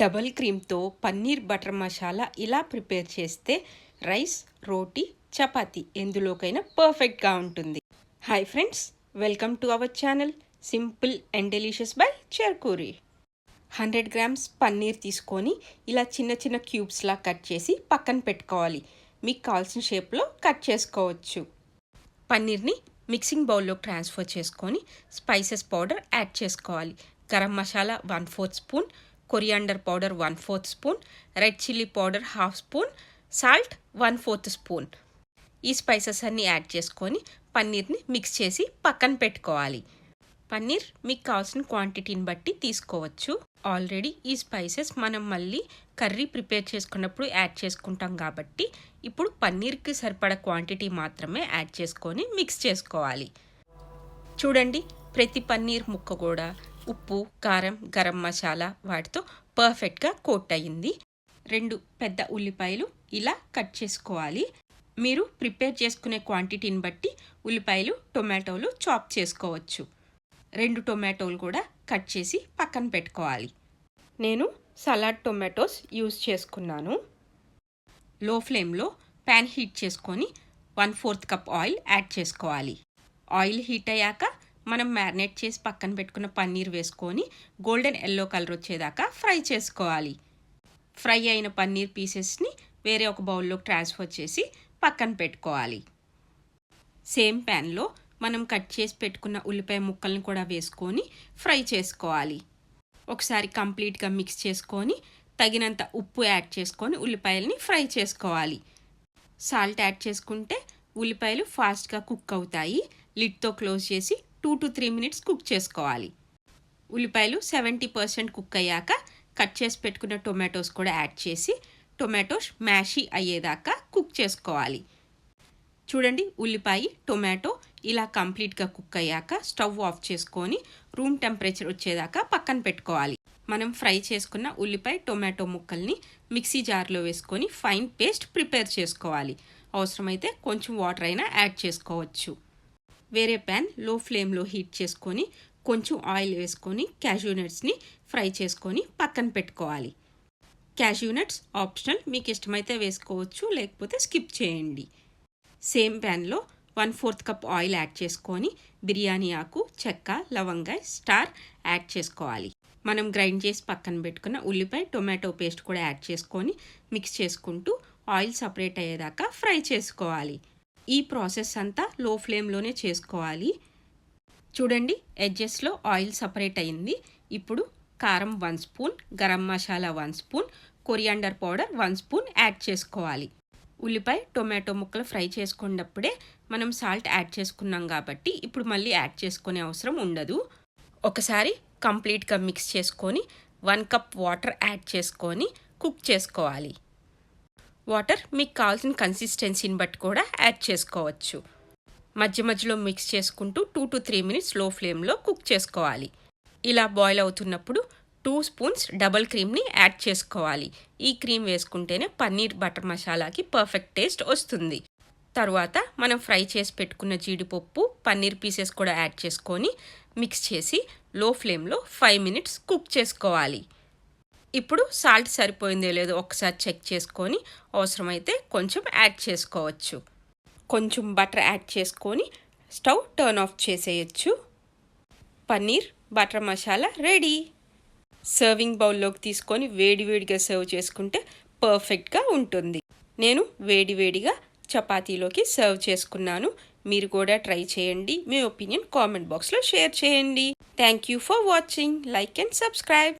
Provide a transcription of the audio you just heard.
Double క్రీమ్తో paneer butter masala ఇలా prepare చేస్తే రైస్ రోటీ చపాతీ ఎందులోకైనా పర్ఫెక్ట్గా ఉంటుంది. Hi friends welcome to our channel simple and delicious by చేర్కూరి. Hundred grams paneer తీసుకొని ఇలా చిన్న చిన్న క్యూబ్స్లా కట్ చేసి పక్కన పెట్టుకోవాలి. మీకు కావాల్సిన షేప్లో కట్ చేసుకోవచ్చు. పన్నీర్ని మిక్సింగ్ బౌల్లో ట్రాన్స్ఫర్ చేసుకొని స్పైసెస్ పౌడర్ యాడ్ చేసుకోవాలి. Garam masala one fourth spoon coriander powder one fourth spoon red chilli powder half spoon salt one fourth spoon ఈ స్పైసెస్ అన్నీ యాడ్ చేసుకొని పన్నీర్ని మిక్స్ చేసి పక్కన పెట్టుకోవాలి. పన్నీర్ మీకు కావాల్సిన క్వాంటిటీని బట్టి తీసుకోవచ్చు. ఆల్రెడీ ఈ స్పైసెస్ మనం మళ్ళీ కర్రీ ప్రిపేర్ చేసుకున్నప్పుడు యాడ్ చేసుకుంటాం కాబట్టి ఇప్పుడు పన్నీర్కి సరిపడ క్వాంటిటీ మాత్రమే యాడ్ చేసుకొని మిక్స్ చేసుకోవాలి. చూడండి ప్రతి పన్నీర్ ముక్క కూడా ఉప్పు కారం గరం మసాలా వాటితో పర్ఫెక్ట్గా కోట్ అయ్యింది. రెండు పెద్ద ఉల్లిపాయలు ఇలా కట్ చేసుకోవాలి. మీరు ప్రిపేర్ చేసుకునే క్వాంటిటీని బట్టి ఉల్లిపాయలు టొమాటోలు చాప్ చేసుకోవచ్చు. రెండు టొమాటోలు కూడా కట్ చేసి పక్కన పెట్టుకోవాలి. నేను సలాడ్ టొమాటోస్ యూజ్ చేసుకున్నాను. లో ఫ్లేమ్లో ప్యాన్ హీట్ చేసుకొని one fourth cup oil add చేసుకోవాలి. ఆయిల్ హీట్ అయ్యాక మనం మ్యారినేట్ చేసి పక్కన పెట్టుకున్న పన్నీర్ వేసుకొని గోల్డెన్ ఎల్లో కలర్ వచ్చేదాకా ఫ్రై చేసుకోవాలి. ఫ్రై అయిన పన్నీర్ పీసెస్ని వేరే ఒక బౌల్లోకి ట్రాన్స్ఫర్ చేసి పక్కన పెట్టుకోవాలి. సేమ్ ప్యాన్లో మనం కట్ చేసి పెట్టుకున్న ఉల్లిపాయ ముక్కల్ని కూడా వేసుకొని ఫ్రై చేసుకోవాలి. ఒకసారి కంప్లీట్గా మిక్స్ చేసుకొని తగినంత ఉప్పు యాడ్ చేసుకొని ఉల్లిపాయలని ఫ్రై చేసుకోవాలి. సాల్ట్ యాడ్ చేసుకుంటే ఉల్లిపాయలు ఫాస్ట్గా కుక్ అవుతాయి. లిడ్తో క్లోజ్ చేసి two to three minutes cook చేసుకోవాలి. ఉల్లిపాయలు సెవెంటీ పర్సెంట్ కుక్ అయ్యాక కట్ చేసి పెట్టుకున్న టొమాటోస్ కూడా యాడ్ చేసి టొమాటోస్ మ్యాషీ అయ్యేదాకా కుక్ చేసుకోవాలి. చూడండి ఉల్లిపాయ టొమాటో ఇలా కంప్లీట్గా కుక్ అయ్యాక స్టవ్ ఆఫ్ చేసుకొని రూమ్ టెంపరేచర్ వచ్చేదాకా పక్కన పెట్టుకోవాలి. మనం ఫ్రై చేసుకున్న ఉల్లిపాయ టొమాటో ముక్కల్ని మిక్సీ జార్లో వేసుకొని ఫైన్ పేస్ట్ ప్రిపేర్ చేసుకోవాలి. అవసరమైతే కొంచెం వాటర్ అయినా యాడ్ చేసుకోవచ్చు. వేరే ప్యాన్లో ఫ్లేమ్లో హీట్ చేసుకొని కొంచెం ఆయిల్ వేసుకొని క్యాష్యూ నట్స్ని ఫ్రై చేసుకొని పక్కన పెట్టుకోవాలి. Cashew nuts optional. మీకు ఇష్టమైతే వేసుకోవచ్చు లేకపోతే స్కిప్ చేయండి. సేమ్ ప్యాన్లో one fourth cup oil add చేసుకొని బిర్యానీ ఆకు చెక్క లవంగ స్టార్ యాడ్ చేసుకోవాలి. మనం గ్రైండ్ చేసి పక్కన పెట్టుకున్న ఉల్లిపాయ టొమాటో పేస్ట్ కూడా యాడ్ చేసుకొని మిక్స్ చేసుకుంటూ ఆయిల్ సపరేట్ అయ్యేదాకా ఫ్రై చేసుకోవాలి. ఈ ప్రాసెస్ అంతా లో ఫ్లేమ్లోనే చేసుకోవాలి. చూడండి ఎడ్జెస్లో ఆయిల్ సపరేట్ అయింది. ఇప్పుడు కారం one spoon garam masala one spoon coriander powder one spoon add చేసుకోవాలి. ఉల్లిపాయ టొమాటో ముక్కలు ఫ్రై చేసుకున్నప్పుడే మనం సాల్ట్ యాడ్ చేసుకున్నాం కాబట్టి ఇప్పుడు మళ్ళీ యాడ్ చేసుకునే అవసరం ఉండదు. ఒకసారి కంప్లీట్గా మిక్స్ చేసుకొని వన్ కప్ వాటర్ యాడ్ చేసుకొని కుక్ చేసుకోవాలి. వాటర్ మీకు కావాల్సిన కన్సిస్టెన్సీని బట్టి కూడా యాడ్ చేసుకోవచ్చు. మధ్య మధ్యలో మిక్స్ చేసుకుంటూ టూ టు త్రీ మినిట్స్లో ఫ్లేమ్లో కుక్ చేసుకోవాలి. ఇలా బాయిల్ అవుతున్నప్పుడు టూ స్పూన్స్ డబల్ క్రీమ్ని యాడ్ చేసుకోవాలి. ఈ క్రీమ్ వేసుకుంటేనే పన్నీర్ బటర్ మసాలాకి పర్ఫెక్ట్ టేస్ట్ వస్తుంది. తర్వాత మనం ఫ్రై చేసి పెట్టుకున్న జీడిపప్పు పన్నీర్ పీసెస్ కూడా యాడ్ చేసుకొని మిక్స్ చేసి లో ఫ్లేమ్లో ఫైవ్ మినిట్స్ కుక్ చేసుకోవాలి. ఇప్పుడు సాల్ట్ సరిపోయిందో లేదో. ఒకసారి చెక్ చేసుకొని అవసరమైతే కొంచెం యాడ్ చేసుకోవచ్చు. కొంచెం బటర్ యాడ్ చేసుకొని స్టవ్ టర్న్ ఆఫ్ చేసేయచ్చు. Paneer butter masala ready. Serving బౌల్లోకి తీసుకొని వేడివేడిగా సర్వ్ చేసుకుంటే పర్ఫెక్ట్గా ఉంటుంది. నేను వేడివేడిగా చపాతీలోకి సర్వ్ చేసుకున్నాను. మీరు కూడా ట్రై చేయండి. మీ ఒపీనియన్ కామెంట్ బాక్స్లో షేర్ చేయండి. Thank you for watching. Like and subscribe.